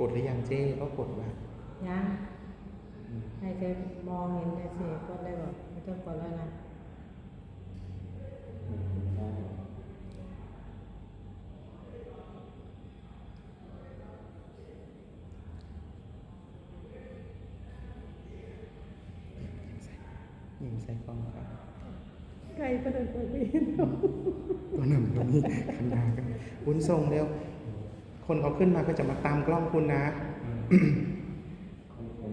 กดหรือยังเจ้ก็กดว่ายังให้เธอมองเห็นได้สิกดได้บอกไม่ต้องกดแล้วนะยิงใส่กล้องครับไก่ประดิษฐ์ตัวนี้ตัวหนึ่งตัวนี้ขันนากันคุณส่งเร็ว คนเขาขึ้นมาก็จะมาตามกล้องคุณนะของผม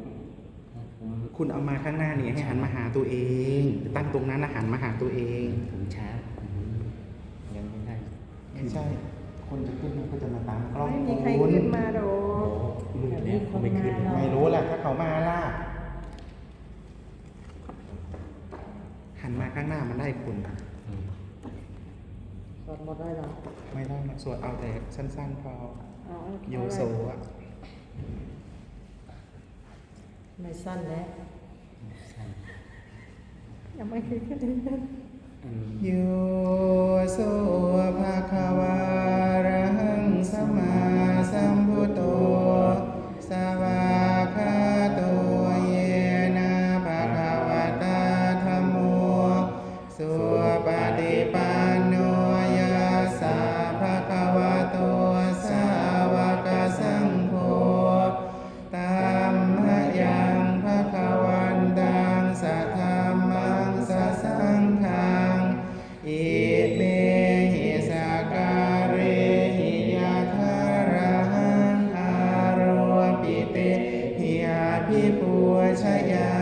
ของผมคุณเอามาข้างหน้านี่ให้หันมาหาตัวเอง ตั้งตรงนั้นนะหันมาหาตัวเองผมช้าผมยังไม่ได้ไม่ใช่ คนจะขึ้นมาก็จะมาตามกล้องไม่มีใครคุณขึ้นมาหรอกมืดแล้วเขาไม่ขึ้นหรอกไม่รู้แหละถ้าเขามาล่ะหันมาข้างหน้ามันได้คุณ อืมกดหมดได้หรอไม่ต้องนะสวดเอาแต่สั้นๆพอเอาโยโซอะไม่สั้นแล้วสั้นยังไม่เคยขึ้น Yeah.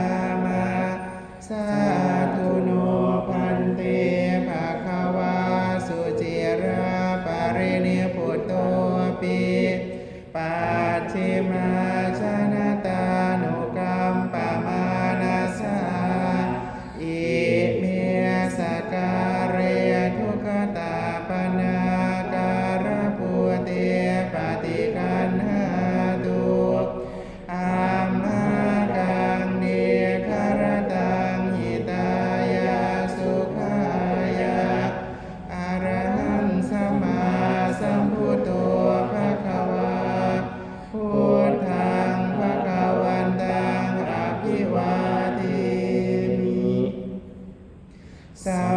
Tchau.